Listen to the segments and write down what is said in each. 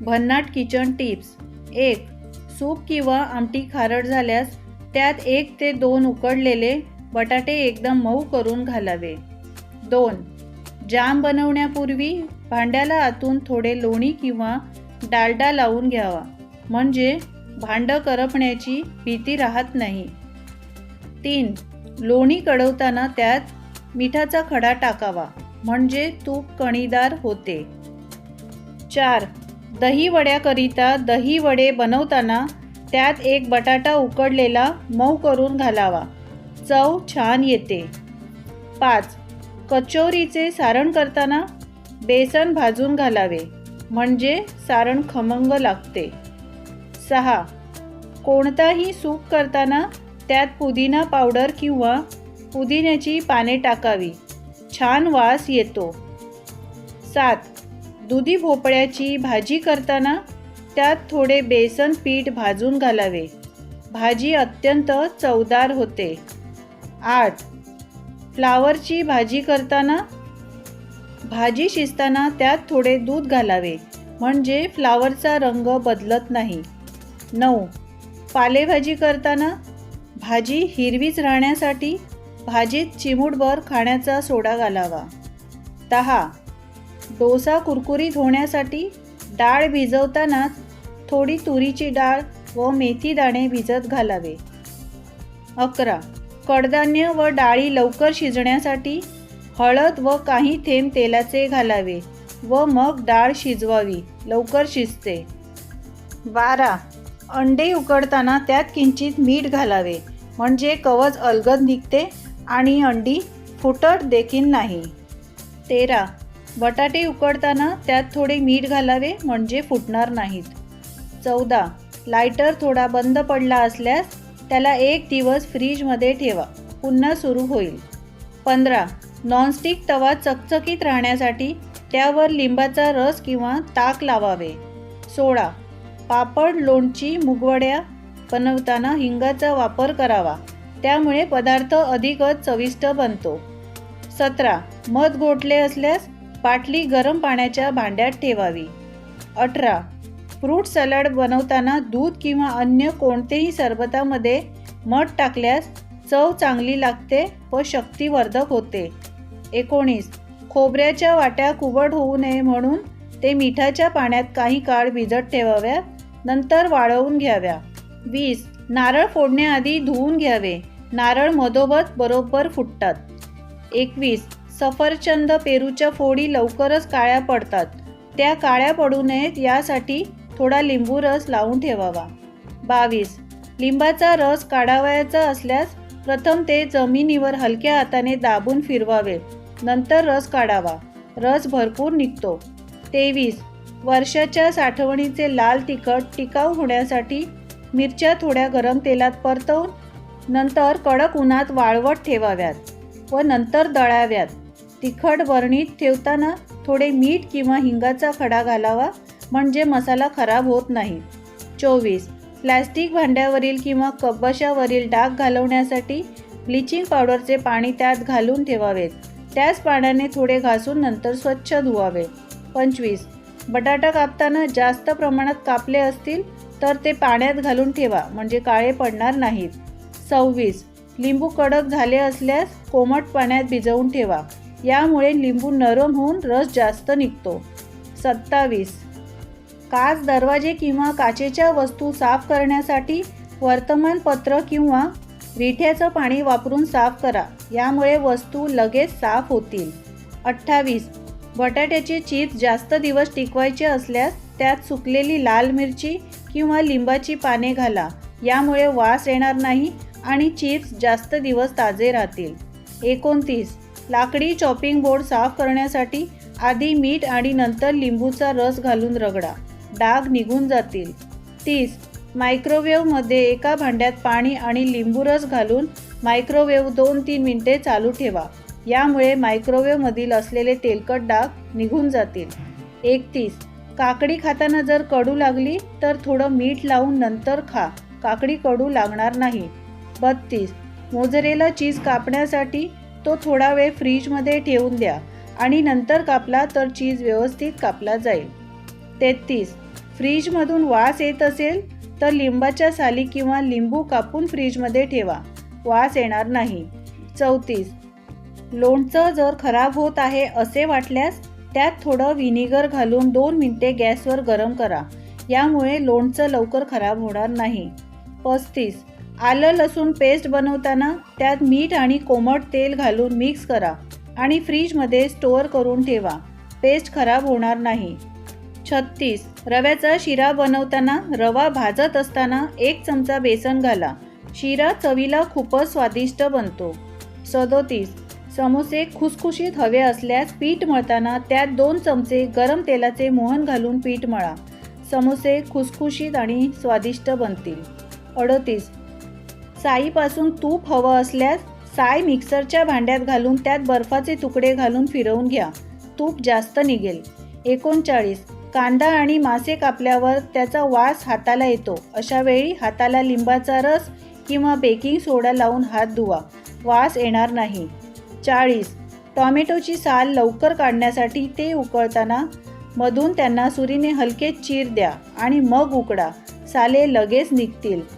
भन्नाट kitchen tips. एक soup किंवा आमटी खारट झाल्यास त्यात एक ते दोन उकडलेले बटाटे एकदम मऊ करून घालावे. दोन जाम बनवण्यापूर्वी भांड्याला आतून थोडे लोणी किंवा डालडा लावून घ्यावा. म्हणजे भांडं करपण्याची भीती राहत नाही. तीन लोणी कडवताना त्यात मिठाचा खडा टाकावा. म्हणजे तूप कणीदार होते. चार दही वड्याकरिता दही वडे बनवताना त्यात एक बटाटा उकडलेला मऊ करून घालावा. चव छान येते. पाच. कचोरीचे सारण करताना बेसन भाजून घालावे म्हणजे सारण खमंग लागते. सहा. कोणताही सूप करताना त्यात पुदिना पावडर किंवा पुदिन्याची पाने टाकावी. छान वास येतो. सात. दुधी भोपळ्याची भाजी करताना त्यात थोडे बेसन पीठ भाजून घालावे. भाजी अत्यंत चवदार होते. आठ. फ्लावरची भाजी करताना भाजी शिजताना त्यात थोडे दूध घालावे म्हणजे फ्लावरचा रंग बदलत नाही. नऊ. पालेभाजी करताना भाजी हिरवीच राहण्यासाठी भाजीत चिमूटभर खाण्याचा सोडा घालावा. दहा. डोसा कुरकुरीत होण्यासाठी डाळ भिजवताना थोडी तुरीची डाळ व मेथी दाणे भिजत घालावे. अकरा. कडधान्य व डाळी लवकर शिजण्यासाठी हळद व काही थेंब तेलाचे घालावे व मग डाळ शिजवावी लवकर शिजते. बारा. अंडे उकडताना त्यात किंचित मीठ घालावे म्हणजे कवच अलगद निघते आणि अंडी फुटत देखील नाही. तेरा. बटाटे उकडताना त्यात थोडे मीठ घालावे म्हणजे फुटणार नाहीत. चौदा. लायटर थोडा बंद पडला असल्यास त्याला एक दिवस फ्रीजमध्ये ठेवा. पुन्हा सुरू होईल. पंधरा. नॉनस्टिक तवा चकचकीत राहण्यासाठी त्यावर लिंबाचा रस किंवा ताक लावावे. सोळा. पापड लोणची मुगवड्या बनवताना हिंगाचा वापर करावा. त्यामुळे पदार्थ अधिकच चविष्ट बनतो. सतरा. मध गोठले असल्यास बाटली गरम पाण्याच्या भांड्यात ठेवावी. अठरा. फ्रूट सलाड बनवताना दूध किंवा अन्य कोणतेही सरबतामध्ये मध टाकल्यास चव चांगली लागते व शक्तिवर्धक होते. एकोणीस. खोबऱ्याच्या वाट्या कुबड होऊ नये म्हणून ते मिठाच्या पाण्यात काही काळ भिजत ठेवाव्यात नंतर वाळवून घ्याव्या. वीस. नारळ फोडण्याआधी धुवून घ्यावे. नारळ मधोमध बरोबर फुटतात. एकवीस. सफरचंद पेरूच्या फोडी लवकरच काळ्या पडतात. त्या काळ्या पडू नयेत यासाठी थोडा लिंबू रस लावून ठेवावा. बावीस. लिंबाचा रस काढावयाचा असल्यास प्रथम ते जमिनीवर हलक्या हाताने दाबून फिरवावे. नंतर रस काढावा. रस भरपूर निघतो. तेवीस. वर्षाच्या साठवणीचे लाल तिखट टिकाऊ होण्यासाठी मिरच्या थोड्या गरम तेलात परतवून नंतर कडक उन्हात वाळवत ठेवाव्यात व नंतर दळाव्यात. तिखट बरणीत ठेवताना थोडे मीठ किंवा हिंगाचा खडा घालावा म्हणजे मसाला खराब होत नाही. चोवीस. प्लॅस्टिक भांड्यावरील किंवा कब्बशावरील डाग घालवण्यासाठी ब्लिचिंग पावडरचे पाणी त्यात घालून ठेवावेत. त्याच पाण्याने थोडे घासून नंतर स्वच्छ धुवावे. पंचवीस. बटाटा कापताना जास्त प्रमाणात कापले असतील तर ते पाण्यात घालून ठेवा म्हणजे काळे पडणार नाहीत. सव्वीस. लिंबू कडक झाले असल्यास कोमट पाण्यात भिजवून ठेवा. यामुळे लिंबू नरम होऊन रस जास्त निघतो. सत्तावीस. काच दरवाजे किंवा काचेच्या वस्तू साफ करण्यासाठी वर्तमानपत्र किंवा रिठ्याचं पाणी वापरून साफ करा. यामुळे वस्तू लगेच साफ होतील. अठ्ठावीस. बटाट्याचे चिप्स जास्त दिवस टिकवायचे असल्यास त्यात सुकलेली लाल मिरची किंवा लिंबाची पाने घाला. यामुळे वास येणार नाही आणि चिप्स जास्त दिवस ताजे राहतील. एकोणतीस. लाकडी चॉपिंग बोर्ड साफ करण्यासाठी आधी मीठ आणि नंतर लिंबूचा रस घालून रगडा. डाग निघून जातील. तीस. मायक्रोवेव्हमध्ये एका भांड्यात पाणी आणि लिंबू रस घालून मायक्रोवेव्ह दोन तीन मिनटे चालू ठेवा. यामुळे मायक्रोवेव्हमधील असलेले तेलकट डाग निघून जातील. एकतीस. काकडी खाताना जर कडू लागली तर थोडं मीठ लावून नंतर खा. काकडी कडू लागणार नाही. बत्तीस. मोजरेला चीज कापण्यासाठी तो थोडा वेळ फ्रीजमध्ये ठेवून द्या आणि नंतर कापला तर चीज व्यवस्थित कापला जाईल. तेहतीस. फ्रीजमधून वास येत असेल तर लिंबाच्या साली किंवा लिंबू कापून फ्रीजमध्ये ठेवा. वास येणार नाही. चौतीस. लोणचं जर खराब होत आहे असे वाटल्यास त्यात थोडं व्हिनेगर घालून दोन मिनटे गॅसवर गरम करा. यामुळे लोणचं लवकर खराब होणार नाही. पस्तीस. आलं लसूण पेस्ट बनवताना त्यात मीठ आणि कोमट तेल घालून मिक्स करा आणि फ्रीजमध्ये स्टोअर करून ठेवा. पेस्ट खराब होणार नाही. छत्तीस. रव्याचा शिरा बनवताना रवा भाजत असताना एक चमचा बेसन घाला. शिरा चवीला खूपच स्वादिष्ट बनतो. सदोतीस. समोसे खुसखुशीत हवे असल्यास पीठ मळताना त्यात दोन चमचे गरम तेलाचे मोहन घालून पीठ मळा. समोसे खुसखुशीत आणि स्वादिष्ट बनतील. अडतीस. साईपासून तूप हवं असल्यास साय मिक्सरच्या भांड्यात घालून त्यात बर्फाचे तुकडे घालून फिरवून घ्या. तूप जास्त निघेल. एकोणचाळीस. कांदा आणि मासे कापल्यावर त्याचा वास हाताला येतो. अशा वेळी हाताला लिंबाचा रस किंवा बेकिंग सोडा लावून हात धुवा. वास येणार नाही. चाळीस. टॉमॅटोची साल लवकर काढण्यासाठी ते उकळताना मधून त्यांना सुरीने हलके चीर द्या आणि मग उकडा. साले लगेच निघतील.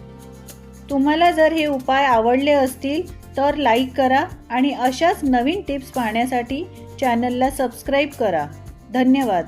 तुम्हाला जर हे उपाय आवडले असतील तर लाईक करा आणि अशाच नवीन टिप्स पाहण्यासाठी चॅनलला सबस्क्राईब करा. धन्यवाद.